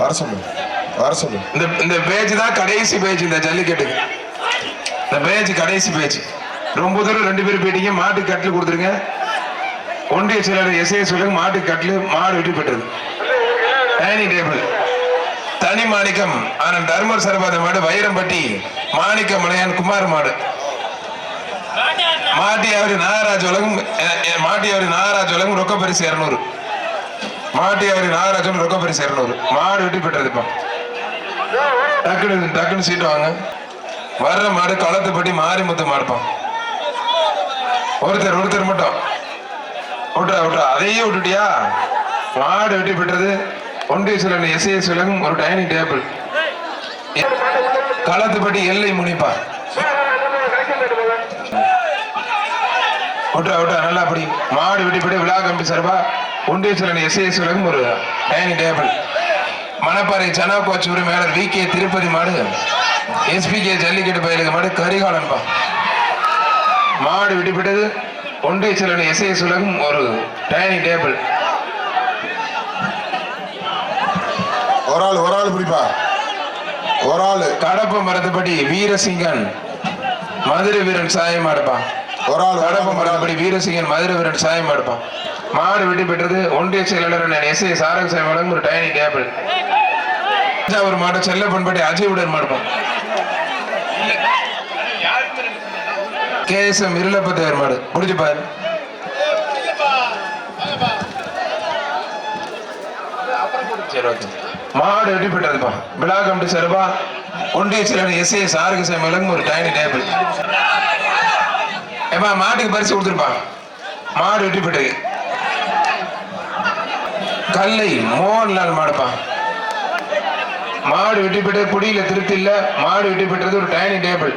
வர சொல்லு வர சொல்லு. இந்த இந்த பேஜ் தான் கடைசி பேஜ் இந்த ஜல்லிக்கட்டுக்கு. இந்த பேஜ் கடைசி பேஜ். ரொம்ப தூரம் ரெண்டு பேரும் போயிட்டீங்க மாட்டு கட்டில் கொடுத்துருங்க. ஒன்றிய செயலாளர் எஸ்ஏ சொல்லுங்க மாட்டு கட்டில் மாடு வெற்றி பெற்றது. Dining table. தனி மாணிக்கம் ஆனால் தர்மர் சரபாத மாடு வைரம்பட்டி மாணிக்க மலையான் குமார் மாடு. மாட்டியாவரி நாகராஜ் உலகம் மாட்டியாவரி நாகராஜ் உலகம் ரொக்க பரிசு இரநூறு. மாட்டியாவரி நாகராஜன் ரொக்க பரிசு இருநூறு மாடு வெட்டி பெற்றதுப்பா டக்குனு டக்குனு சீட்டு வாங்க. வர்ற மாடு களத்துப்பட்டி மாரிமுத்து மாடுப்பான். ஒருத்தர் ஒருத்தர் மட்டும். விட்றா விட்டுறா அதையே விட்டுட்டியா? மாடு வெட்டி பெற்றது. ஒன்றிய சிலன் எஸ்ஏஎஸ் விலகும் ஒரு டைனிங் டேபிள். களத்துப்பட்டி எல்லை முனிப்பா. விட்றா விட்றா. நல்லா அப்படி மாடு வெட்டி பெற்று விழா கம்பி சார்பா எஸ்ஏஎஸ் விலகும் ஒரு டைனிங் டேபிள். மணப்பாறை சனா கோச் உரிமையாளர் வி கே திருப்பதி மாடு. எஸ்பிகே ஜல்லிக்கட்டு பயிலுக்கு மாடு கரிகாலன்பா. மாடு விட்டுவிட்டது ஒன்றிய சிலன் எஸ்ஐஎஸ் உலகம் ஒரு டைனிங் டேபிள். ஒரு ஆள் ஒரு ஆள் பிடிப்பா ஒரு ஆள். கடப்ப மரத்துப்படி வீரசிங்கன் மதுரை வீரன் சாயம் அடுப்பான் ஒரு ஆள் கடப்ப மரத்துப்படி வீரசிங்கன் மதுரை வீரன் சாயம் அடுப்பான் மாடு வெட்டி பெற்றது. ஒன்றிய செயலாளர் எஸ் சாரக சாயம் வழங்கும் ஒரு டைனிங் டேபிள் ஒரு மாடு செல்ல பண்பாட்டி அஜய் மாடுப்பான் கேஎஸ்எம் இருளப்பத்தேவர் மாடு. முடிஞ்சு பாரு. சரி மாடு வெட்டி பெற்றதுப்பா. விழா கமிட்டி சார்பா ஒன்றிய செயலர் எஸ் ஏ சாருக்கு சேமலும் ஒரு டைனிங் டேபிள் ஏப்பா மாட்டுக்கு பரிசு கொடுத்துருப்பா. மாடு வெட்டி பெற்றது. கல்லை மோகன்லால் மாடுப்பா. மாடு வெட்டி பெற்றது குடியில திருப்தி இல்ல. மாடு வெட்டி பெற்றது ஒரு டைனிங் டேபிள்.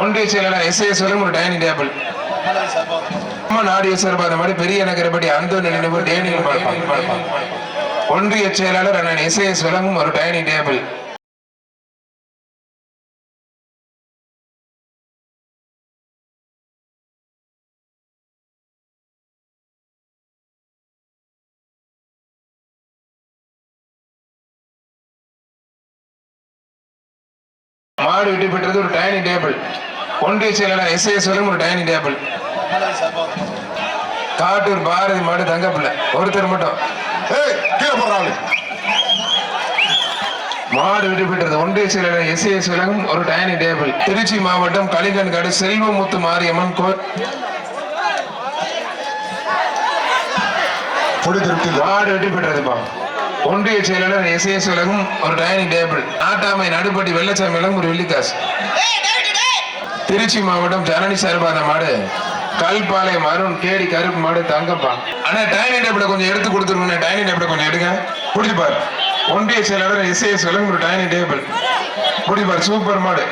ஒன்றிய செயலாளர் எஸ்ஏஎஸ் ஒரு டைனிங் டேபிள். அம்மா நாடிய சார்பா அந்த மாதிரி பெரிய நகரப்படி அந்த நினைவு டேனியல் ஒன்றிய செயலாளர் அண்ணன் எஸ்ஏஎஸ் விளங்கும் ஒரு டைனிங் டேபிள். மாடு வெட்டி பெற்றது ஒரு டைனிங் டேபிள். ஒன்றிய செயலாளர் எஸ்ஏஎஸ் விளங்கும் ஒரு டைனிங் டேபிள். காட்டூர் பாரதி மாடு தங்கப்பிள்ளை. ஒருத்தர் மட்டும். மாடு பெற்றது ஒன்றிய செயலாளர் எஸ்ஏஎஸ் விலகும் ஒரு டைனிங் டேபிள். திருச்சி மாவட்டம் களிகன்காடு செல்வமுத்து மாரியம்மன் கோ பொடி திருப்தி இல்லை. மாடு வெற்றி பெற்றதுப்பா ஒன்றிய செயலாளர் எஸ் எஸ் உலகம் ஒரு டைனிங் டேபிள் நாட்டாமை நடுப்பட்டி வெள்ளச்சாமி உலகம் ஒரு வெள்ளிக்காசு. திருச்சி மாவட்டம் ஜனனி சார்பாத மாடு கல்பாளையம் மருண் கேடி கருப்பு மாடு தங்கப்பா. ஆனா டைனிங் டேபிளை கொஞ்சம் எடுத்து கொடுத்துருங்க டைனிங் டேபிளை கொஞ்சம் எடுங்க. குடிப்பார் ஒன்றிய செயலாளர் எஸ் எஸ் உலகம் ஒரு டைனிங் டேபிள் குடிப்பார் சூப்பர் மாடு.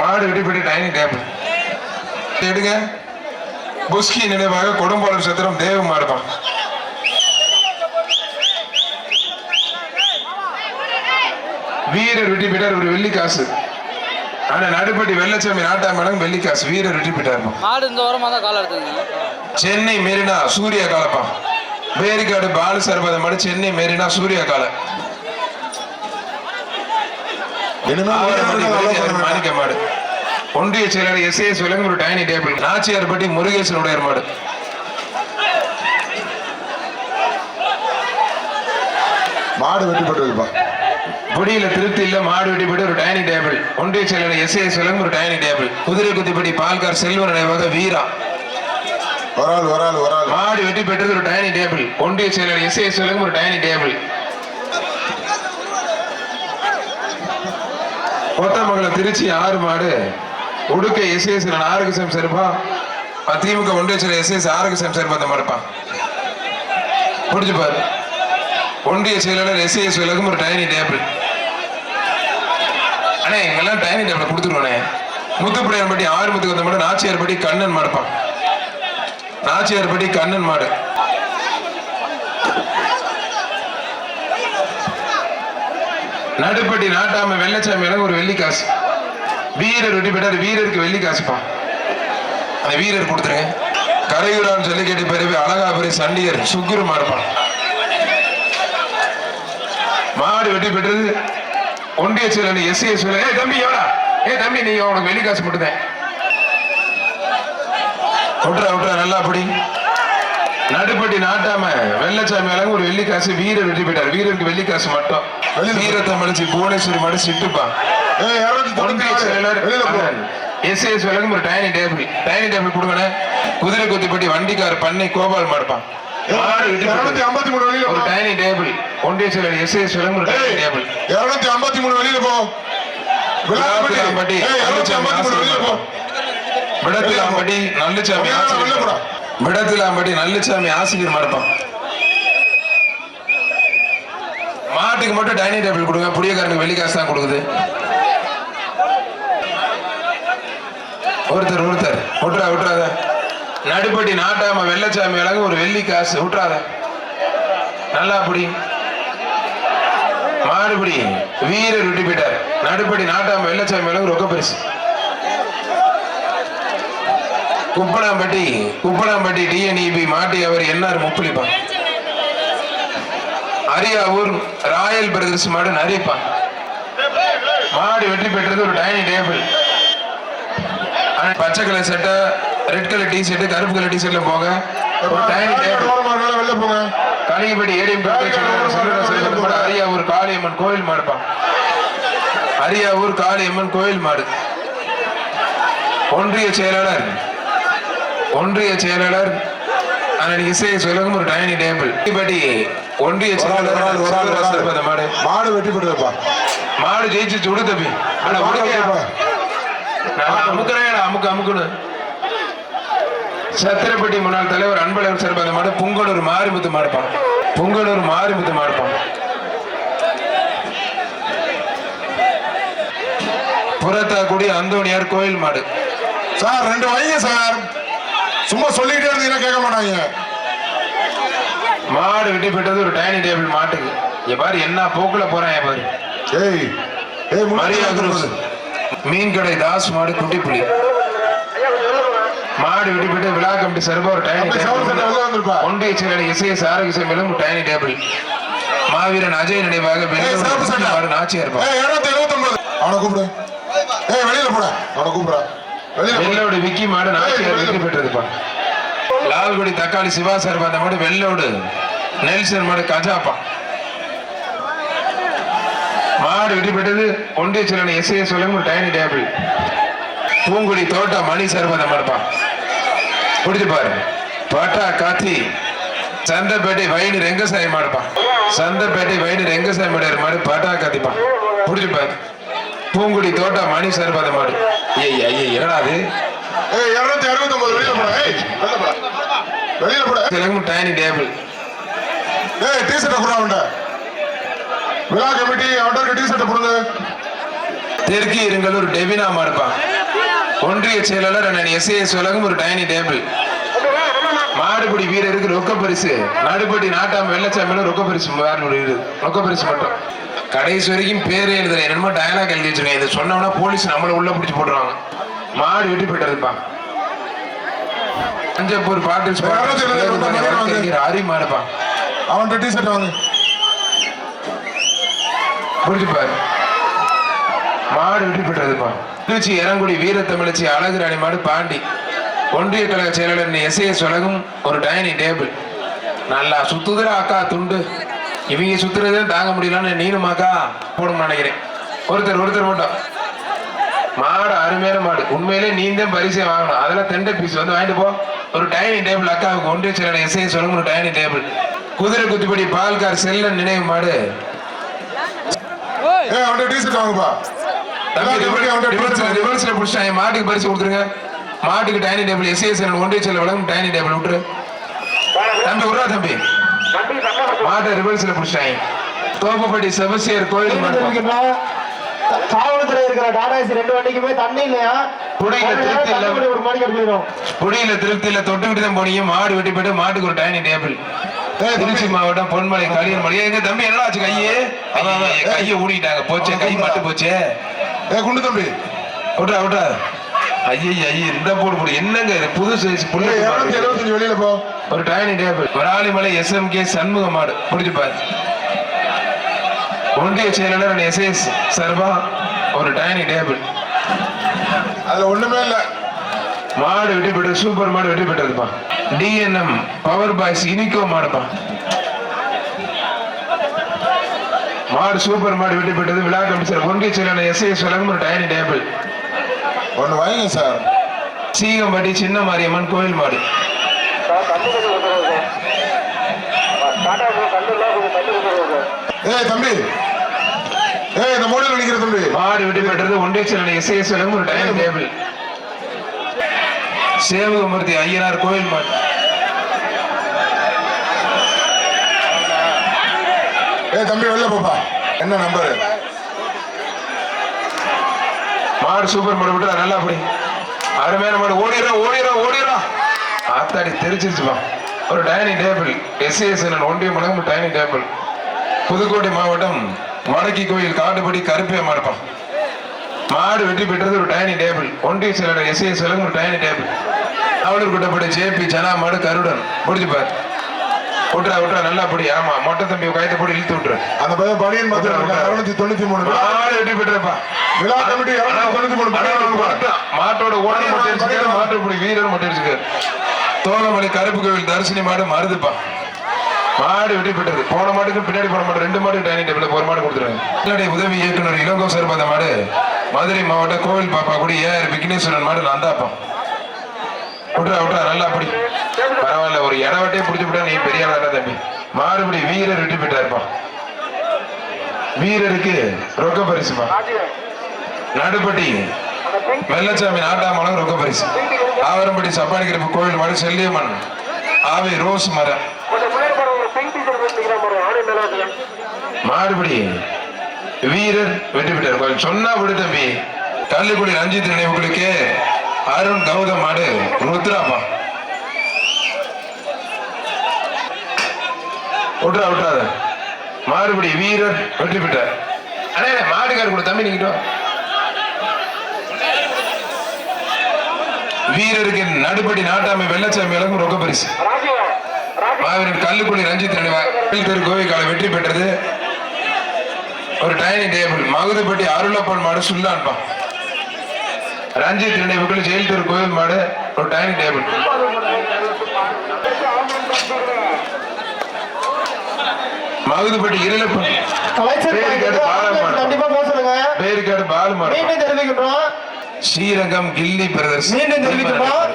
மாடு விட்டு டைனிங் டேபிள் எடுங்க. புஸ்கி நினைவாக கொடும்பாளர் சத்திரம் தேவ மாடுப்பான் வீரர் வெட்டி பெற்றார் ஒரு வெள்ளி காசு ஆனா நடுப்பட்டி வெள்ளச்சாமி நாட்டாமலம் வெள்ளி காசு வீரர் வெட்டி இந்த தான் காலை எடுத்துங்க? சென்னை மெரினா சூரிய காலப்பா. பேரிக்காடு பாலு சர்பத மாடு சென்னை மெரினா சூரிய கால. மாணிக்க மாடு ஒன்றிய செயலர் எஸ்ஏஎஸ் விலங்கு ஒரு டைனிங் டேபிள். நாச்சியார்பட்டி முருகேசன் உடையர் மாடு. மாடு வெட்டி போட்டுருப்பா பொடியில திருப்தி இல்ல மாடு வெட்டிப்பட்டு ஒரு டைனிங் டேபிள் ஒன்றிய செயலர் எஸ்ஏஎஸ் விலங்கு ஒரு டைனிங் டேபிள் குதிரை குத்திப்பட்டி பால்கார் செல்வ நினைவாக வீரா. ஒரு ஆள் ஒரு ஆள் ஒரு ஆள் மாடு வெட்டி பெற்றது ஒரு டைனிங் டேபிள் ஒன்றிய செயலர் எஸ்ஏஎஸ் விலங்கு ஒரு டைனிங் டேபிள் கொத்தமங்கலம் திருச்சி ஆறு மாடு. உடுக்க எஸ்எஸ் ஆரோக்கியம் சேர்ப்பா திமுக ஒன்றிய செயலர் எஸ்எஸ் ஆரோக்கியம் சேர்ப்பா அந்த மாடுப்பா புரிஞ்சு பாரு. ஒன்றிய செயலாளர் எஸ்ஏஎஸ் விலகும் ஒரு டைனிங் டேபிள் அண்ணே எங்கெல்லாம் டைனிங் டேபிள் கொடுத்துருவானே முத்துப்படையார் பட்டி ஆறு முத்துக்கு வந்த மாடு நாச்சியார் பட்டி கண்ணன் மாடுப்பான் நாச்சியார் பட்டி கண்ணன் மாடு. நடுப்பட்டி நாட்டாம வெள்ளச்சாமி எனக்கு ஒரு வெள்ளி காசு. வீரர் வெட்டி பெற்றார் வீரருக்கு வெள்ளி அந்த வீரர் கொடுத்துருங்க. கரையூரான் சொல்லி கேட்டு பிறகு அழகாபுரி சண்டிகர் சுக்குரு மாடுப்பான் மாடு வெட்டி பெற்றது ஒன்றிய செயலர் எஸ் ஏ சொல்ல ஏ தம்பி எவடா ஏ தம்பி நீ உனக்கு வெளி காசு மட்டும்தான் விட்றா விட்றா நல்லா அப்படி நடுப்பட்டி நாட்டாம வெள்ளச்சாமி அழகு ஒரு வெள்ளி காசு வீரர் வெற்றி பெற்றார். வீரருக்கு வெள்ளி காசு மட்டும். வீரத்தை மடிச்சு புவனேஸ்வரி மடி சிட்டுப்பா ஏய் இருநூத்தி தொண்ணூத்தி ஒன்றிய செயலர் வெளியில போ. எஸ் எஸ் விலகும் ஒரு டைனிங் டேபிள். டைனிங் டேபிள் கொடுங்கண்ணே. குதிரை குத்திப்பட்டி வண்டிக்கார பண்ணை கோபால் மாடுப்பான் ஐம்பத்தி மூணு வெளியில ஒரு டைனிங் டேபிள் ஒன்றிய செயலர் எஸ் எஸ் விலகும் ஒரு டைனிங் டேபிள் இருநூத்தி ஐம்பத்தி மூணு வெளியில போ. போ. விடத்திலாம்பட்டி போடா. விடத்திலாம்பட்டி நல்லுச்சாமி ஆசிரியர் மறுப்பான் மாட்டுக்கு மட்டும் டைனிங் டேபிள் கொடுங்க. புளியக்காரனுக்கு வெள்ளி காசு தான் கொடுக்குது. ஒருத்தர் ஒருத்தர். விட்டுறா விட்டுறாத நடுப்பட்டி நாட்டாம வெள்ளச்சாமி அழகு ஒரு வெள்ளி காசு. விட்டுறாத. நல்லா அப்படி மாடுபடி. வீரர் விட்டு போயிட்டார். நடுப்படி நாட்டாம வெள்ளச்சாமி அழகு ரொக்க பரிசு. குப்பனாம்பட்டி குப்பனாம்பட்டி டிஎன்இபி மாட்டி அவர் என்ஆர் முப்புளிப்பான் அரியாவூர் ராயல் பிரதர்ஸ் மாடு நரிப்பான் மாடு வெற்றி பெற்றது ஒரு டைனிங் டேபிள். பச்சை கலர் சட்டை ரெட் கலர் டி ஷர்ட் கருப்பு கலர் டி ஷர்ட்ல போங்க. ஒரு இருந்தாலும் வெளில போங்க கலிங்கப்பட்டி ஏடிஎம் மாடு அரியாவூர் காளியம்மன் கோயில் மாடுப்பான் அரியாவூர் காளியம்மன் கோயில் மாடு. ஒன்றிய செயலாளர். ஒன்றிய செயலாளர். அண்ணன் இசை சொல்லுங்க ஒரு டைனிங் டேபிள் பட்டி ஒன்றிய. செயலாளர் மாடு. மாடு வெட்டி போட்டுருப்பா. மாடு ஜெயிச்சு சுடு தம்பி. ஆனா அமுக்குறேன் அமுக்கு அமுக்குன்னு. சத்திரப்பட்டி முன்னாள் தலைவர் அன்பழகர் சார் மாடு புங்கலூர் மாரிமுத்து மாடுப்பான். புங்கலூர் மாரிமுத்து மாடுப்பான். புறத்தாக்குடி அந்தோணியார் கோயில் மாடு. சார் ரெண்டு வைங்க சார். சும்மா சொல்லிக்கிட்டே இருந்தீங்கன்னா கேட்க மாட்டாங்க. மாடு வெட்டி பெற்றது ஒரு டைனிங் டேபிள் மாட்டுக்கு. இங்க பாரு என்ன போக்குல போறான் பாரு. ஏய் ஏய் மரியா மீன் கடை தாஸ் மாடு குட்டிப்புலி மாடு வெட்டி பெற்று விழா கமிட்டி சார்பா ஒரு வந்திருப்பா. டேபிள் ஒன்றிய செயலர் ஆரோக்கிய மேலும் ஒரு டைனிங் டேபிள் மாவீரன் அஜய் நினைவாக மாடு நாச்சியா இருப்பான் அவனை கூப்பிடு. ஏய் வெளியில போட. அவனை போ. வெள்ளோடு விக்கி மாடு நாச்சியார் வெற்றி பெற்றதுப்பா. லால்குடி தக்காளி சிவா சார் அந்த மாடு வெள்ளோடு. நெல்சன் மாடு கஜாப்பா. மாடு பெற்றது ஒன்றிய செயலர் எஸ் எஸ் சொல்லும் டைனிங் டேபிள் பூங்குடி தோட்டா மணி சார் அந்த மாடுப்பா பிடிச்சு பாரு. பட்டா காத்தி சந்தப்பேட்டை வைடு ரெங்கசாமி மாடுப்பா. சந்தப்பேட்டை வைடு ரெங்கசாமி மாடு மாடு பட்டா காத்திப்பா. பிடிச்சு பாரு. பூங்குடி தோட்டா மணி சார் அந்த மாடு ஏய் ஐயே என்னடா அது? இருநூத்தி வெளியில போட. வெளில போட. வெளியில போட. Dining table. ஏய் டி ஷர்ட்டை போட விழா கமிட்டி அவன்கிட்ட டி ஷர்ட்டை போடுங்க. தெற்கு இருங்கலூர் டெவினா மாடுப்பா. ஒன்றிய செயலாளர் அண்ணன் எஸ் ஏ உலகம் ஒரு டைனிங் டேபிள். மாடுபிடி வீரருக்கு ரொக்க பரிசு. நடுப்படி நாட்டாம வெள்ளச்சாமியில ரொக்க பரிசு. ரொக்க பரிசு மட்டும். கடைசி வரைக்கும் பேரே எழுதுற என்னமோ டயலாக் எழுதி வச்சிருக்கேன். இதை சொன்னோம்னா போலீஸ் நம்மள உள்ள பிடிச்சு போட்டுருவாங்க மாடு வெட்டி போயிட்டதுப்பா. மாதிரி வாங்க. அரி மாடுப்பா. அவன்கிட்ட டி ஷர்ட் வாங்க. புரிஞ்சு பாரு மாடு வெற்றி பெற்றதுப்பா திருச்சி இறங்குடி வீரத்தமிழச்சி அழகு ராணிமாடு பாண்டி. ஒன்றிய கழக செயலாளர் எஸ் ஏ உலகம் ஒரு டைனிங் டேபிள். நல்லா சுத்துதுடா அக்கா துண்டு. இவங்க சுத்துறதே தாங்க முடியலன்னு நீனுமாக்கா போடணும்னு நினைக்கிறேன். ஒருத்தர் ஒருத்தர் மட்டும். மாடு அருமையான மாடு. உண்மையிலே நீ தான் பரிசை வாங்கணும். அதெல்லாம் தெண்டை பீஸ் வந்து வாங்கிட்டு போ. ஒரு டைனிங் டேபிள் அக்காவுக்கு ஒன்றிய செயலாளர் எஸ் ஏ உலகம் ஒரு டைனிங் டேபிள். குதிரை குத்துப்படி பால்கார் செல்லன் நினைவு மாடு. ஏ அவன்கிட்ட டீசர்ட் வாங்குப்பா. ரிவர்ஸ்ல புடிச்சாங்க மாட்டுக்கு பரிசு கொடுத்துருங்க. மாட்டுக்கு டைனிங் டேபிள் எஸ்ஏஎஸ் ஒன்றிய செல்ல வழங்கும் டைனிங் டேபிள் விட்டுரு. தம்பி விட்றா தம்பி. மாட்டை ரிவர்ஸ்ல புடிச்சாங்க தோப்பப்பட்டி செபசியர் கோயில் மாடு காவல்துறை இருக்கிற டாடாசி ரெண்டு வண்டிக்குமே தண்ணி இல்லையா? திருப்தி இல்ல. ஒரு மணிக்கு எடுத்துக்கிறோம் புடியில தொட்டுக்கிட்டு தான் போனீங்க. மாடு வெட்டி போயிட்டு மாட்டுக்கு ஒரு டைனிங் டேபிள் திருச்சி மாவட்டம் பொன்மலை கலியன் மலை எங்க தம்பி என்னடா ஆச்சு கையே? கையை ஊடிட்டாங்க. போச்சே கை மட்டு போச்சே? ஏய் குண்டு தம்பி. விட்றா விட்றா. ஐயே ஐயே இந்த போடு போடு. என்னங்க இது? புது சைஸ் புள்ளி இருநூத்தி எழுபத்தஞ்சு வெளியில போ. ஒரு dining table Viralimalai SMK Shanmuga மாடு. பிடிச்சு பாரு. ஒன்றிய செயலாளர் எஸ்எஸ் சர்பா ஒரு டைனிங் டேபிள் அதுல ஒண்ணுமே இல்ல. மாடு வெட்டி பெற்றது சூப்பர் மாடு வெட்டி பெற்றதுப்பா. டிஎன்எம் பவர் பாய்ஸ் இனிக்கோ மாடுப்பா. மாடு சூப்பர் மாடு வெட்டி பெற்றது விழா கமிஷனர் ஒன்றிய செயலாளர் எஸ்எஸ் வழங்கும் ஒரு டைனிங் டேபிள் ஒண்ணு வைங்க சார். சீகம்பட்டி சின்ன மாரியம்மன் கோயில் மாடு. ஏய் தம்பி. ஏய் இந்த மூலையில நிக்கிற தம்பி. மாடு வெட்டி பெற்றது செயலாளர் எஸ்எஸ் வழங்கும் ஒரு டைனிங் டேபிள் சேவகமூர்த்தி ஐயனார் கோயில் மாடு. ஏ தம்பி வெளில போப்பா. என்ன நம்பரு? மாடு சூப்பர் மாடு விட்டு நல்லா அப்படி அருமையான மாடு. ஓடிடா ஓடிடுறா ஓடிடுறா. ஆத்தாடி தெரிச்சிருச்சுப்பா. ஒரு டைனிங் டேபிள் எஸ்ஏஎஸ் ஒன்றிய மடங்கு டைனிங் டேபிள் புதுக்கோட்டை மாவட்டம் வடக்கி கோயில் காட்டுப்படி கருப்பே மாடுப்பான் மாடு வெற்றி பெற்றது ஒரு டைனிங் டேபிள் ஒன்றிய செயலர் எஸ்ஏஎஸ் ஒரு டைனிங் டேபிள் அவளுக்கு கூட்டப்பட்ட ஜேபி ஜனா மாடு கருடன். முடிச்சு பாரு. விட்டுறா விட்டுறா நல்லா அப்படி ஆமா மொட்டை தம்பி கயத்தை போட்டு இழுத்து விட்டுரு அந்த பையன் விட்டுறா, மாத்திரம். இருநூத்தி தொண்ணூத்தி மூணு மாடு வெற்றி பெற்றப்பா விழா கமிட்டி தொண்ணூத்தி மூணு. மாட்டோட ஓடி மட்டும் அடிச்சுக்காரு மாட்டுப்படி வீரர் மட்டும் அடிச்சுக்காரு தோகமலை கருப்பு கோவில் தரிசனி மாடு மருதுப்பா மாடு வெட்டி பெற்றது போன மாட்டுக்கு பின்னாடி போன மாடு ரெண்டு மாடு டைனிங் டேபிள் ஒரு மாடு கொடுத்துருங்க பின்னாடி உதவி இயக்குனர் இளங்கோ சார்பாத மாடு மதுரை மாவட்டம் கோவில் பாப்பா கூட ஏஆர் விக்னேஸ்வரன் மாடு நந்தாப்பா விட்றா விட்றா நல்லா அப்படி பரவாயில்ல. ஒரு இடவட்டே பிடிச்சி விட்டா நீ பெரிய ஆளா தம்பி. மறுபடி வீரர் வெட்டி பெற்றாருப்பா. வீரருக்கு ரொக்க பரிசுப்பா. நடுப்பட்டி வெள்ளச்சாமி நாட்டாமலம் ரொக்க பரிசு. ஆவரம்பட்டி சப்பானிக்கிறப்பு கோவில் மாடு செல்லியம்மன். ஆவி ரோஸ் மரம். மாறுபடி வீரர் வெற்றி பெற்றார். கொஞ்சம் சொன்னா விடு தம்பி. கள்ளிக்குடி ரஞ்சித் நினைவுகளுக்கு அருண் கௌதம் மாடு ருத்ராப்பா விட்டுறா விட்றாத மாறுபடி வீரர் வெற்றி பெற்றார் அண்ணே மாடுகார் கூட தம்பி நீங்கிட்டு வீரருக்கு நடுப்படி நாட்டாமை வெள்ளச்சாமி விளக்கும் ரொக்க பரிசு. மாவீரன் கல்லுக்குடி ரஞ்சித் நினைவாக தெரு கோவிக்கால வெற்றி பெற்றது. ஒரு டைனிங் டேபிள் மகுதுப்பட்டி அருளப்பன் மாடு சுல்லான்பா. ரஞ்சித் நினைவுகள் ஜெயில் தெரு கோவில் மாடு ஒரு டைனிங் டேபிள் மகுதுப்பட்டி இருளப்பன் கண்டிப்பா போக சொல்லுங்க பேருக்காடு பால் மாடு மீண்டும் தெரிவிக்கின்றோம். ஸ்ரீரங்கம் கில்லி பிரதர்ஸ். மீண்டும் தெரிவிக்கின்றோம்.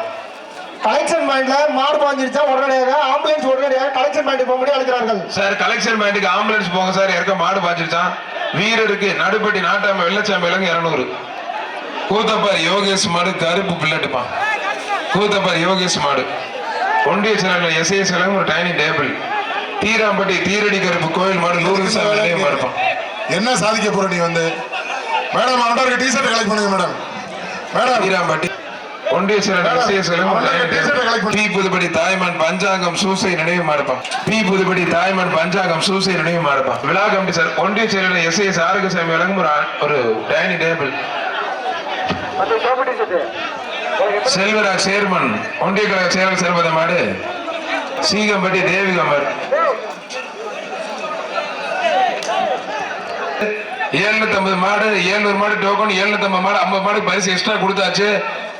கலெக்ஷன் பாயிண்ட்ல மாடு பாஞ்சிருச்சா? உடனடியாக ஆம்புலன்ஸ் உடனடியாக கலெக்ஷன் பாயிண்ட் போக முடியும் அழைக்கிறார்கள். சார் கலெக்ஷன் பாயிண்ட்டுக்கு ஆம்புலன்ஸ் போங்க சார். இறக்க மாடு பாய்ச்சிருச்சான் வீரருக்கு நடுப்பட்டி நாட்டாம வெள்ளச்சாமி இலங்கு இருநூறு. கூத்தப்பார் யோகேஷ் மாடு கருப்பு பிள்ளட்டுப்பான். கூத்தப்பார் யோகேஷ் மாடு. ஒன்றிய செயலாளர் இலங்கு ஒரு டைனிங் டேபிள். தீராம்பட்டி தீரடி கருப்பு கோயில் மாடு நூறு சாமி இருப்பான் என்ன சாதிக்க போற நீ வந்து? மேடம் அவன்கிட்ட டி ஷர்ட் கலெக்ட் பண்ணுங்க மேடம். மேடம். தீராம்பட்டி ஒன்றிய செயலாளர் எஸ்ஏஎஸ் இலங்கு ஒரு டைனிங் டேபிள் பி புதுப்படி தாய்மன் பஞ்சாங்கம் சூசை நினைவு மாடுப்பான் பி புதுப்படி தாய்மன் பஞ்சாங்கம் சூசை நினைவு மாடுப்பான் விழா கமிட்டி சார் ஒன்றிய எஸ்ஏஎஸ் ஆரோக்கியசாமி வழங்கும் ஒரு டைனிங் டேபிள். செல்வராஜ் சேர்மன் ஒன்றிய கழக செயலர் சேர்பத மாடு. சீகம்பட்டி தேவிகமர் ஏழுநூத்தம்பது மாடு ஏழுநூறு மாடு டோக்கன் ஏழுநூத்தம்பது மாடு ஐம்பது மாடு பரிசு எக்ஸ்ட்ரா கொடுத்தாச்சு.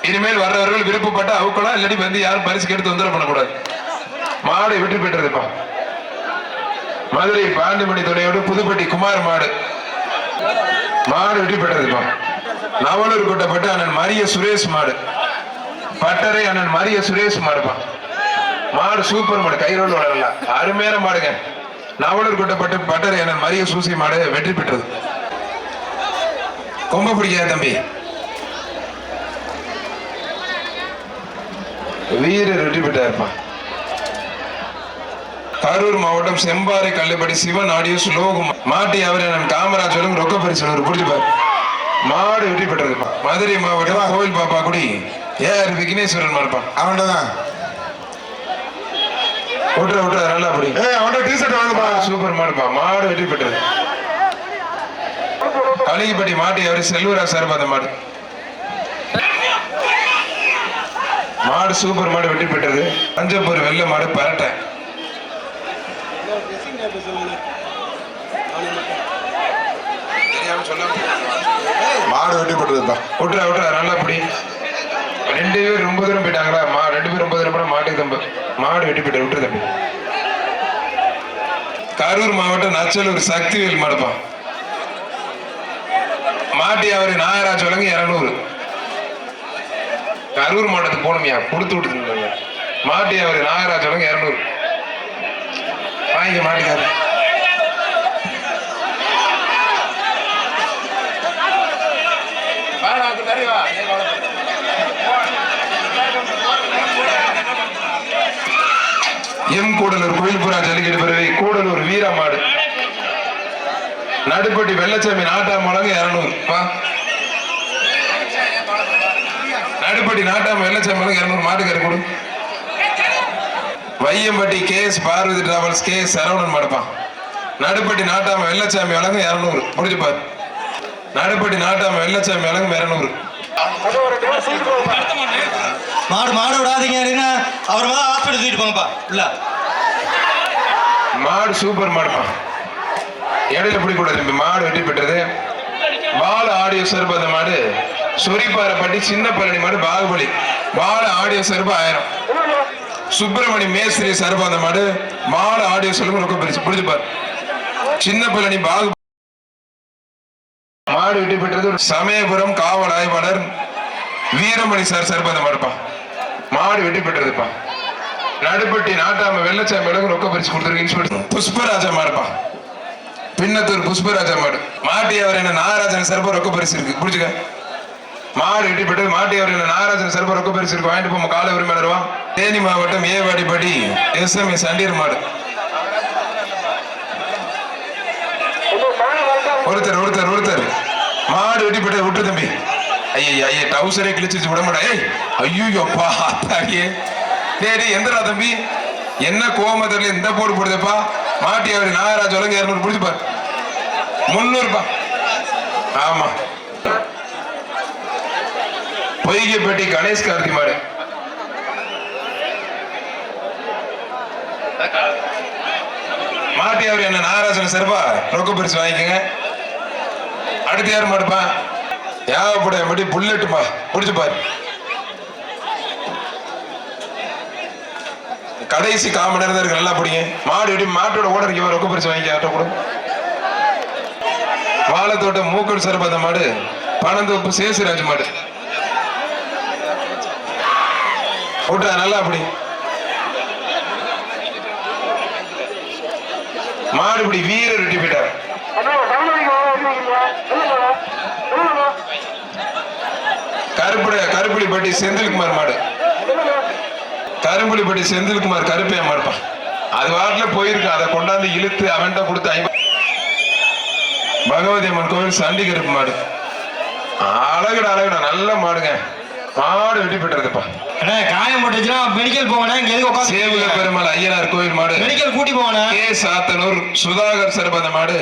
இனிமேல் வர்றவர்கள் விருப்பப்பட்ட அவுக்கலாம் இல்லாட்டி வந்து யாரும் பரிசு எடுத்து தொந்தரவு பண்ணக்கூடாது. மாடு வெற்றி பெற்றதுப்பா. மதுரை பாண்டிமணி துணையோடு புதுப்பட்டி குமார் மாடு. மாடு வெற்றி பெற்றதுப்பா. நவலூர் கூட்டப்பட்டு அண்ணன் மரிய சுரேஷ் மாடு. பட்டறை அண்ணன் மரிய சுரேஷ் மாடுப்பான் மாடு சூப்பர் மாடு கைரோல் வளரல. அருமையான மாடுங்க. நவலூர் கூட்டப்பட்டு பட்டர் என மரிய சூசி மாடு வெற்றி பெற்றது. கொம்ப பிடிக்காத தம்பி. வீரர் வெற்றி பெற்றாருப்பா. கரூர் மாவட்டம் செம்பாறை கள்ளிப்படி சிவன் ஆடியோ ஸ்லோகம் மாட்டி அவர் அண்ணன் காமராஜரும் ரொக்க பரிசு ஒரு பிடிச்சிப்பார் மாடு வெற்றி பெற்றதுப்பா. மதுரை மாவட்டம் கோவில் பாப்பா குடி ஏஆர் விக்னேஸ்வரன் மாடுப்பா. அவன்கிட்ட தான் விட்டுற விட்டுற நல்லா அப்படி ஏய் அவன்கிட்ட டி ஷர்ட் வாங்குப்பா. சூப்பர் மாடுப்பா மாடு வெற்றி பெற்றது கலிங்கப்பட்டி மாட்டி அவர் செல்வராஜ் சார் அந்த மாடு. மாடு சூப்பர் மாடு வெற்றி பெற்றது பஞ்சப்பூர் வெள்ளை மாடு பரட்டை. சொல்ல மாடு வெட்டி பெற்றதுப்பா விட்டுறா விட்டுறா நல்லா அப்படி ரெண்டு பேர் ரொம்ப தூரம் போயிட்டாங்களா? மா ரெண்டு பேரும் ரொம்ப தூரம் மாடு வெட்டி போயிட்டு விட்டுரு தம்பி. கரூர் மாவட்டம் நச்சலூர் சக்திவேல் மாடுப்பா. மாட்டி அவரு நாகராஜ் வழங்க இரநூறு. கரூர் மாவட்டத்துக்கு போகணுமியா கொடுத்து விட்டுருந்தாங்க மாட்டி அவரு நாகராஜ் வழங்க இரநூறு. வாங்கிக்க மாட்டிக்காரு வா நான் தரேன் வா ஏன் கவலைப்படாத. எம் கூடலூர் கோயில்புரா ஜல்லிக்கட்டு பிறவை கூடலூர் வீரமாடு. நடுப்பட்டி வெள்ளச்சாமி நாட்டாம் முழங்கு இருநூறு நடுப்பட்டி நாட்டாம் வெள்ளச்சாமி முழங்கு இருநூறு மாட்டுக்கார கொடு. Vaiyampatti K S Parvathi travels K S Saravanan மாடுப்பான் Naduppatti நாட்டாம வெள்ளச்சாமி வழங்கு இருநூறு. முடிஞ்சு நடுப்பட்டி நாட்டாம வெள்ளச்சாமி வழங்கு இருநூறு. மாடு மாடு விடாதீங்க அப்படின்னா அவர் மாதிரி ஹாஸ்பிட்டல் தூக்கிட்டு போங்கப்பா. இல்ல மாடு சூப்பர் மாடுப்பா. இடையில பிடி கூட திரும்பி மாடு வெட்டி பெற்றது பால ஆடியோ சிறப்பு அந்த மாடு. சொரிப்பாறைப்பட்டி சின்ன பழனி மாடு பாகுபலி. பால ஆடியோ சிறப்பு ஆயிரம். சுப்பிரமணி மேஸ்திரி சிறப்பு அந்த மாடு. பால ஆடியோ சிறப்பு ரொம்ப பெருசு புரிஞ்சு சின்ன பழனி பாகு மாடு வெட்டி பெற்றது சமயபுரம் காவல் ஆய்வாளர் வீரமணி சார் சிறப்பு அந்த மாடுப்பா. மாடு வெட்டி பெற்றதுப்பா. நடுப்பட்டி நாட்டாம வெள்ளச்சாமி விலங்கு ரொக்க பரிசு கொடுத்துருக்கு இன்ஸ்பெக்டர். புஷ்பராஜா மாடுப்பா. பின்னத்தூர் புஷ்பராஜா மாடு. மாட்டி அவர் என்ன நாகராஜன் சிறப்பு ரொக்க பரிசு இருக்கு. புடிச்சுக்க மாடு இடிப்பட்டு மாட்டி அவர் என்ன நாகராஜன் சிறப்பு ரொக்க பரிசு இருக்கு. வாங்கிட்டு போமா கால உரிமை வா தேனி மாவட்டம் ஏவாடிப்படி எஸ்எம்ஏ சண்டீர் மாடு. ஒருத்தர் ஒருத்தர் ஒருத்தர். மாடு வெட்டிப்பட்டு விட்டு தம்பி. ஐயா ஐயா டவுசரே கிழிச்சு விட மாட்டா ஏய் ஐயோப்பா சரி டேய் எந்திரா தம்பி? என்ன கோவமா தெரியல இந்த போடு போடுதப்பா மாட்டி அவர் நாகராஜ் உலக இரநூறு பிடிச்சு முந்நூறுபா ஆமா. பொய்கைப்பட்டி கணேஷ் கார்த்தி மாடு. மாட்டி அவர் என்ன நாகராஜன் சிறப்பா ரொக்க பரிசு வாங்கிக்கோங்க. அடுத்து யார் மாடுப்பா யாவப்பட எப்படி புல்லட்டுமா பிடிச்சு பாரு. கடைசி காம நேரம் தான் இருக்கு நல்லா பிடிங்க. மாடு எப்படி மாட்டோட ஓட இருக்கு ரொக்க பரிசு வாங்கி ஆட்ட கூட. வாழைத்தோட்டம் மூக்கல் சிறப்பு அந்த மாடு பனந்தோப்பு சேசுராஜ் மாடு. விட்டா நல்லா அப்படி மாடு இப்படி வீரர் வெட்டி போயிட்டார். கருப்புட கருப்புளிப்பட்டி செந்தில்குமார் மாடு. கரும்புலிப்பட்டி செந்தில்குமார் கருப்பையா மாடுப்பான் அது வாட்டில போயிருக்கு அதை கொண்டாந்து இழுத்து அவன்கிட்ட கொடுத்து ஐம்பது பகவதி அம்மன் கோவில் சண்டி கருப்பு மாடு. அழகுடா அழகுடா நல்ல மாடுங்க. மாடு வெட்டி பெற்றதுப்பா. காயம் போட்டுச்சுன்னா மெடிக்கல் போங்கண்ணா இங்க எதுக்கு சேவுக உட்காந்து பெருமாள் ஐயனார் கோவில் மாடு. மெடிக்கல் கூட்டி போங்கண்ணா. கே. சாத்தனூர் சுதாகர் சரபந்த மாடு.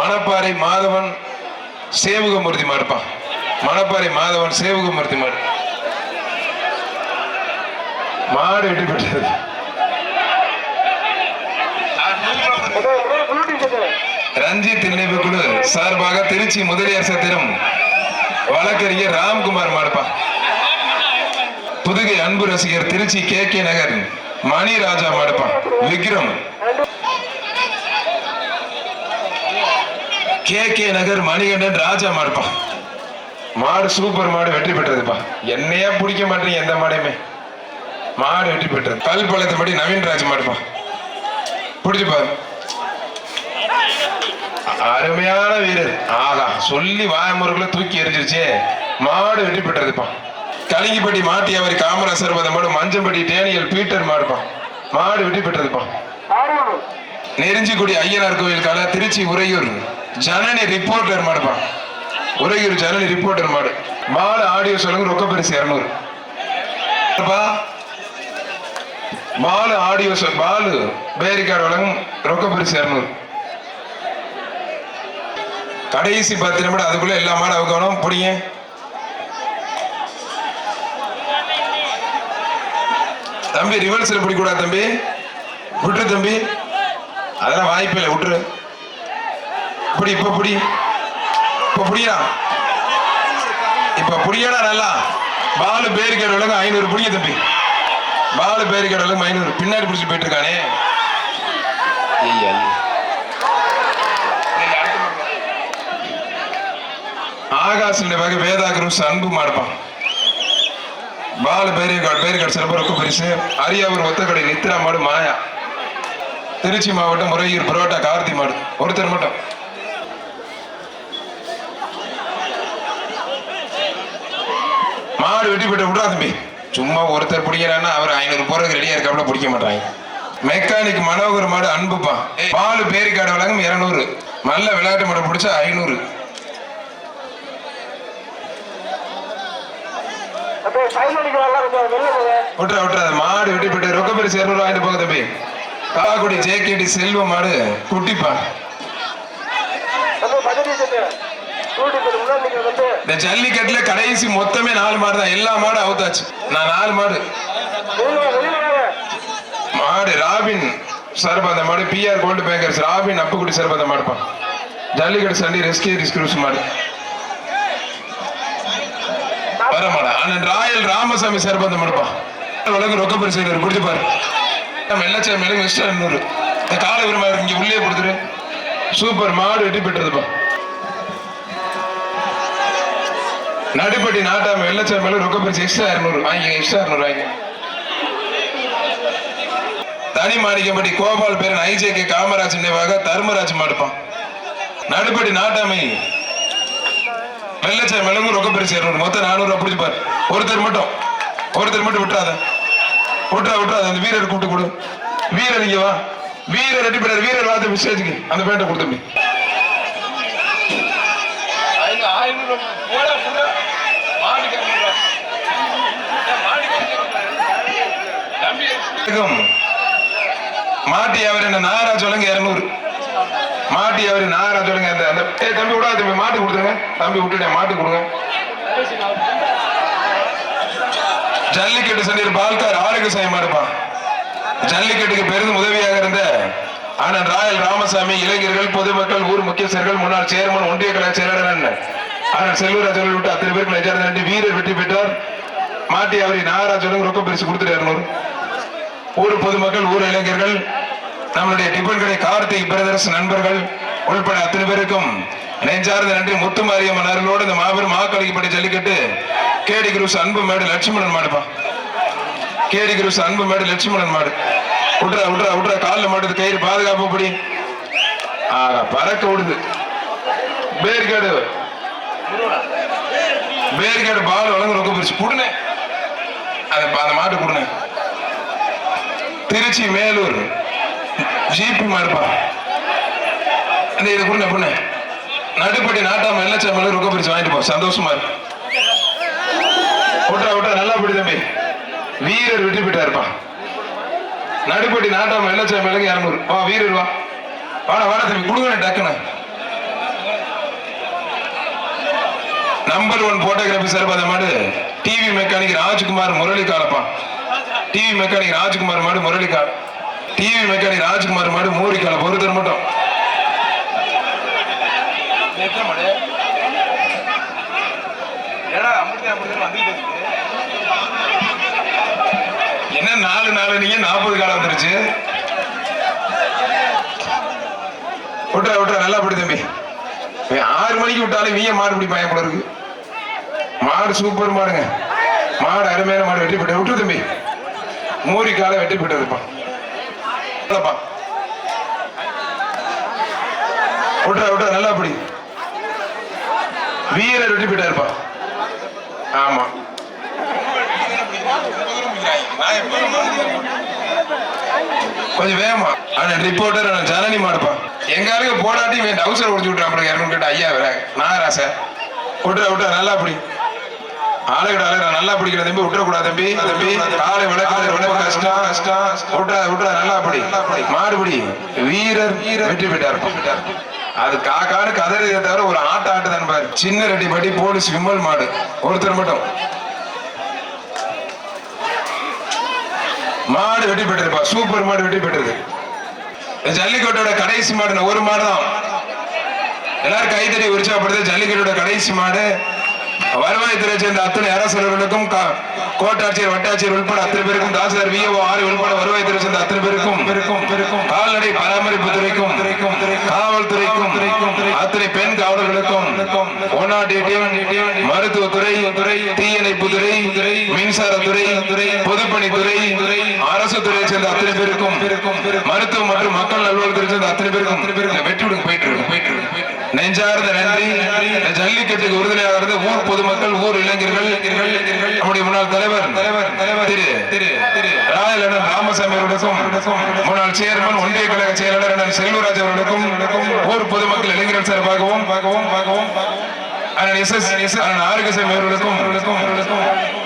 மணப்பாறை மாதவன் சேவுகமூர்த்தி மாடுப்பா. மணப்பாறை மாதவன் சேவகுமர்த்தி மாடு. மாடு வெட்டி பெற்றது ரஞ்சித் நினைவு குழு சார்பாக திருச்சி முதலியார் சத்திரம் வழக்கறிஞர் ராம்குமார் மாடுப்பா. புதுகை அன்பு ரசிகர் திருச்சி கே கே நகர் மணி ராஜா மாடுப்பா. விக்ரம். கே கே நகர் மணிகண்டன் ராஜா மாடுப்பா. மாடு சூப்பர் மாடு வெற்றி பெற்றதுப்பா. என்னையா பிடிக்க மாட்டேங்க எந்த மாடையுமே. மாடு வெற்றி பெற்றது. கல்பழத்தபடி நவீன்ராஜ் மாடுப்பா. பிடிச்சுப்பா. பாரு அருமையான வீரர். ஆகா சொல்லி வாயமுறைக்குள்ள தூக்கி எரிஞ்சிருச்சே. மாடு வெற்றி பெற்றதுப்பா. கலிங்கிப்பட்டி மாட்டி அவர் காமராசர் பத மாடு மஞ்சம்பட்டி டேனியல் பீட்டர் மாடுப்பா. மாடு வெற்றி பெற்றதுப்பா. நெருஞ்சிக்குடி ஐயனார் கோயில் கால திருச்சி உறையூர். ஜனனி ரிப்போர்ட்டர் மாடுப்பா. உறையூர் சேனல் ரிப்போர்ட்டர் மாடு மாடு ஆடியோ சொல்லுங்க ரொக்க பரிசு இரநூறு. பாலு ஆடியோ சொல் பாலு பேரிக்கார்டு வழங்கும் ரொக்க பரிசு இரநூறு. கடைசி பத்து நிமிடம் அதுக்குள்ள எல்லா மாடு அவுக்கணும் பிடிங்க. தம்பி ரிவர்ஸ்ல பிடிக்கூடாது தம்பி. விட்டுரு தம்பி. அதெல்லாம் வாய்ப்பு இல்லை விட்டுரு. இப்படி இப்ப பிடி. இப்ப புரியா இப்ப புரியடா நல்லா? பாலு பேரு விலங்கு ஐநூறு புரிய தம்பி. பாலு பேரு விலங்கு ஐநூறு. பின்னாடி புடிச்சு போயிட்டு இருக்கானே ஏய், ஆகாஷ் வகை வேதா அன்பு மாடுப்பான் பாலு பேரிகாடு பேரிகாடு சிறப்பு ரொக்க பரிசு. அரியாவூர் ஒத்தக்கடை நித்ரா மாடு மாயா. திருச்சி மாவட்டம் முறையூர் புரோட்டா கார்த்தி மாடு. ஒருத்தர் மட்டும். மாடு வெட்டி போட்டு விட்றா தம்பி. சும்மா ஒருத்தர் பிடிக்கிறான்னா அவர் ஐநூறு போறதுக்கு ரெடியா இருக்காப்புல பிடிக்க மாட்டாங்க. மெக்கானிக் மனோகர் மாடு அன்புப்பா. பாலு பேரிக்காடு வழங்கும் இருநூறு. நல்ல விளையாட்டு மாடு பிடிச்சா ஐநூறு. விட்றா விட்றா மாடு வெட்டி போட்டு ரொக்க பரிசு இருநூறு வாங்கிட்டு போங்க தம்பி. காக்குடி ஜேகேடி செல்வ மாடு குட்டிப்பா. இந்த ஜல்லிக்கட்டுல கடைசி மொத்தமே நாலு மாடு தான். எல்லா மாடும் அவுத்தாச்சு நான் நாலு மாடு. மாடு ராபின் சர்பந்த மாடு PR gold packers Robin Appukudi சர்பந்த மாடுப்பான் ஜல்லிக்கட்டு சண்டி ரெஸ்கே ரிஸ்கிரூஸ் மாடு. வர மாடா. அண்ணன் ராயல் ராமசாமி சர்பந்த மாடுப்பான் உலகம் ரொக்க பரிசு குடிச்சு பாரு. நம்ம எல்லாச்சும் மேலும் எக்ஸ்ட்ரா நூறு. காலை விரும்ப இங்கே உள்ளே கொடுத்துரு. சூப்பர் மாடு வெட்டி பெற்றதுப்பா நடுப்படி நாட்டாம வெள்ளச்சாமி மேல ரொக்க பரிசு எக்ஸ்ட்ரா இரநூறு வாங்கிங்க எக்ஸ்ட்ரா இரநூறு வாங்கிங்க. தனி மாணிக்கப்படி கோபால் பேரன் ஐஜேகே காமராஜ் நினைவாக தர்மராஜ் மாடுப்பான் நடுப்படி நாட்டாமை வெள்ளச்சா மிளகு ரொக்க பிரிச்சு இரநூறு மொத்தம் நானூறு பிடிச்சு பாரு. ஒருத்தர் மட்டும் ஒருத்தர் மட்டும் விட்டுறாத. விட்டுறா விட்டுறாத அந்த வீரர் கூப்பிட்டு கொடு. வீரர் இங்க வா. வீரர் ரெட்டி பேர் வீரர் வார்த்தை விசேஷுக்கு அந்த பேண்ட்டை கொடுத்து மாட்டி அவர் என்ன நாரா சொல்லுங்க இருநூறு. மாட்டி அவர் நாரா சொல்லுங்க அந்த அந்த ஏ தம்பி விடா தம்பி மாட்டு கொடுத்துருங்க. தம்பி விட்டுட்டேன் மாட்டு கொடுங்க. ஜல்லிக்கட்டு சண்டீர் பால்கார் ஆரோக்கியசாமி மாடுப்பா. ஜல்லிக்கட்டுக்கு பெரிதும் உதவியாக இருந்த ஆனால் ராயல் ராமசாமி இளைஞர்கள் பொதுமக்கள் ஊர் முக்கியஸ்தர்கள் முன்னாள் சேர்மன் ஒன்றிய கழக செயலாளர் ஆனால் செல்வராஜ் அவர்கள் விட்டு அத்தனை பேருக்கு நெஞ்சார்ந்த வீரர் வெற்றி பெற்றார். மாட்டி அவரை நாகராஜ் அவர்கள் ரொக்க பரிசு கொடுத்துட்டு இருநூறு. ஊர் பொதுமக்கள் ஊர் இளைஞர்கள் நம்மளுடைய டிபன் கடை கார்த்திக் பிரதர்ஸ் நண்பர்கள் உள்பட அத்தனை பேருக்கும் நெஞ்சார்ந்த நன்றி. முத்துமாரியம்மன் அருளோடு இந்த மாபெரும் மாக்களிக்கப்பட்ட ஜல்லிக்கட்டு கேடி குரூஸ் அன்பு மேடு லட்சுமணன் மாடுப்பா கேடி குரூஸ் அன்பு மேடு லட்சுமணன் மாடு. விட்றா விட்றா விட்றா காலில் மாட்டுது கயிறு பாதுகாப்பு படி. ஆகா பறக்க விடுது. பேர்கேடு பேர்கேடு பால் வழங்க ரொம்ப பிரிச்சு புடுனே அந்த அந்த மாட்டு கொடுனேன் திருச்சி மேலூர். ஜிபி மாடுப்பா அந்த இது புடுனே புண்ண நடுப்பட்டி நாட்டாம வெள்ளச்சாமல ரொம்ப பிரிச்சு வாங்கிட்டு போ. சந்தோஷமா இருக்கு விட்றா விட்றா நல்லா பிடி தம்பி. வீரர் வெற்றி பெற்றா இருப்பா நடுப்பட்டி நாட்டாம வெள்ளச்சாமி விலங்கு இரநூறு. வா வீரர் வா. வாடா வாடா தம்பி. கொடுங்க டக்குன்னு. நம்பர் ஒன் போட்டோகிராபி சார் மாடு. டிவி மெக்கானிக் ராஜ்குமார் முரளி காலப்பா டிவி மெக்கானிக் ராஜ்குமார் மாடு முரளி கால் டிவி மெக்கானிக் ராஜ்குமார் மாடு மூரி கால ஒருத்தர் மட்டும். என்ன நாலு நாலு நீங்க நாற்பது காலம் வந்துருச்சு? விட்டுற விட்டுற நல்லா பிடி தம்பி. ஆறு மணிக்கு விட்டாலும் வீய மாடு பிடிப்பான் போல இருக்கு? மாடு சூப்பர் மாடுங்க. மாடு அருமையான மாடு வெற்றி பெற்ற விட்டு தம்பி. மூரி வெட்டி போயிட்டு இருப்பான் நல்லப்பா. விட்டுற விட்டுற நல்லா பிடி. வீரர் வெற்றி பெற்றாருப்பா ஆமா. கொஞ்சம் வேகமா. ஆனா ரிப்போர்ட்டர் ஜனனி மாடுப்பா. எங்க போடாட்டி டவுசர் அவசரம் ஒடிச்சு விட்டுறான் இரநூறு கேட்ட ஐயா வேற நாகராச விட்டுற விட்டுற நல்லா பிடி. ஆளுகிட்ட ஆளுகிற நல்லா பிடிக்கிற தம்பி விட்டுற கூடாது தம்பி. தம்பி காலை விளக்குறது ரொம்ப கஷ்டம். கஷ்டம் விட்டுற விட்டுற நல்லா பிடி. மாடு பிடி. வீரர் வீரர் வெற்றி பெற்றார். அது காக்கான்னு கதறியதை தவிர ஒரு ஆட்ட ஆட்டுதான் பாரு. சின்ன ரெட்டி போலீஸ் விமல் மாடு. ஒருத்தர் மட்டும். மாடு வெட்டி பெற்றிருப்பா. சூப்பர் மாடு வெட்டி பெற்றது. ஜல்லிக்கட்டோட கடைசி மாடு ஒரு மாடு தான் எல்லாரும் கைத்தறி உற்சாகப்படுத்த ஜல்லிக்கட்டோட கடைசி மாடு. வருவாய்த்துறை சேர்ந்த அத்தனை அரசர்களுக்கும் கோட்டாட்சியர் வட்டாட்சியர் உட்பட அத்தனை பேருக்கும் தாசில்தார் விஓ ஆறு உட்பட வருவாய்த்துறை சேர்ந்த அத்தனை பேருக்கும் பெருக்கும் கால்நடை பராமரிப்பு துறைக்கும் காவல்துறைக்கும் அத்தனை பெண் காவலர்களுக்கும் மருத்துவத்துறை தீயணைப்பு துறை மின்சாரத்துறை பொதுப்பணித்துறை அரசு துறையை சேர்ந்த அத்தனை பேருக்கும் மருத்துவம் மற்றும் மக்கள் நல்வாழ்வுத்துறை சேர்ந்த அத்தனை பேருக்கும் வெற்றி விடுங்க போயிட்டு இருக்கு போயிட்டு இருக்கு, போயிட்டு இருக்கு. நெஞ்சார்ந்த நன்றி ஜல்லிக்கட்டுக்கு உறுதுணையாக இருந்த ஊர் பொதுமக்கள் ஊர் இளைஞர்கள் நம்முடைய முன்னாள் தலைவர் திரு திரு திரு ராயலடன் ராமசாமி அவர்களுக்கும் முன்னாள் சேர்மன் ஒன்றிய கழக செயலாளர் அண்ணன் செல்வராஜ் அவர்களுக்கும் ஊர் பொதுமக்கள் இளைஞர்கள் சார்பாகவும் பாகவும் பாகவும் அண்ணன் எஸ் எஸ் அண்ணன் ஆரோக்கியசாமி அவர்களுக்கும் அவர்களுக்கும்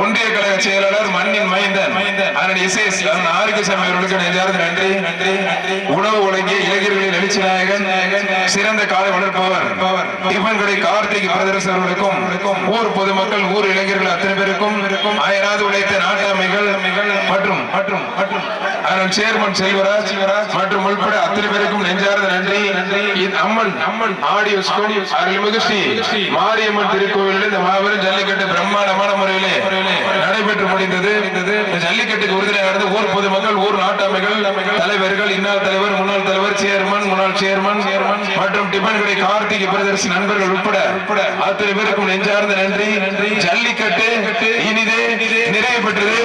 ஒன்றிய கழக செயலாளர் மண்ணின் மைந்தன். அண்ணன் எஸ் எஸ் ஆரோக்கியசாமி அவர்களுக்கு நெஞ்சார்ந்த நன்றி நன்றி. நன்றி உணவு வழங்கிய இளைஞர்களின் எழுச்சி நாயகன் சிறந்த காலை வளர்ப்பவர் டிஃபன் கடை கார்த்திக் பிரதர்ஸ் அவர்களுக்கும் ஊர் பொதுமக்கள் ஊர் இளைஞர்கள் அத்தனை பேருக்கும் அயராது உழைத்த நாட்டாமைகள் மற்றும் மற்றும் மற்றும் அதனால் சேர்மன் செல்வராஜ் மற்றும் உள்பட அத்தனை பேருக்கும் நெஞ்சார்ந்த நன்றி. நன்றி அம்மன் அம்மன் ஆடியோ அருள்மிகு ஸ்ரீ மாரியம்மன் திருக்கோவிலில் இந்த மாபெரும் ஜல்லிக்கட்டு பிரம்மாண்டமான முறையிலே நடைபெற்று முடிந்தது இந்த ஜல்லிக்கட்டுக்கு உறுதுணையாக இருந்து ஊர் பொதுமக்கள் ஊர் நாட்டாமைகள் தலைவர்கள் இன்னார் தலைவர் முன்னாள் தலைவர் சேர்மன் முன்னாள் சேர்மன் சேர்மன் மற்றும் டிபன் கடை கார்த்திகை பிரதர்சி நண்பர்கள் உட்பட உட்பட அத்தனை பேருக்கும் நெஞ்சார்ந்த நன்றி நன்றி. ஜல்லிக்கட்டு இனிதே நிறைவு பெற்றது.